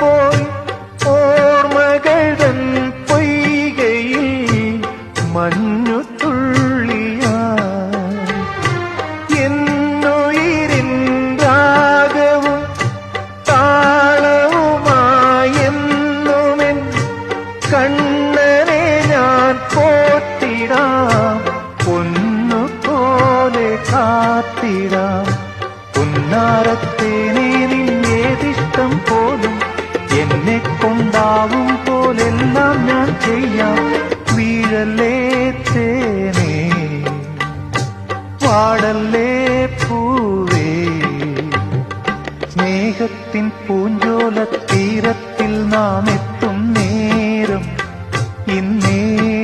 പോയി ഓർമ്മകൾ തൻ പൊയ്കയിൽ മഞ്ഞു തുള്ളിയാ എന്നുയിരിന്താകവും താളവുമായെന്നുമെൻ കണ്ണനെ ഞാൻ പോത്തിടാം പൊന്നു പോലെ കാത്തിടാം. പൊന്നാരത്തേനേ பாடல்லே சேனே பாடல்லே பூவே. ஸ்நேகத்தின் பூஞ்சோல தீரத்தில் நாம் எத்தும் நேரம் இந்நேரம்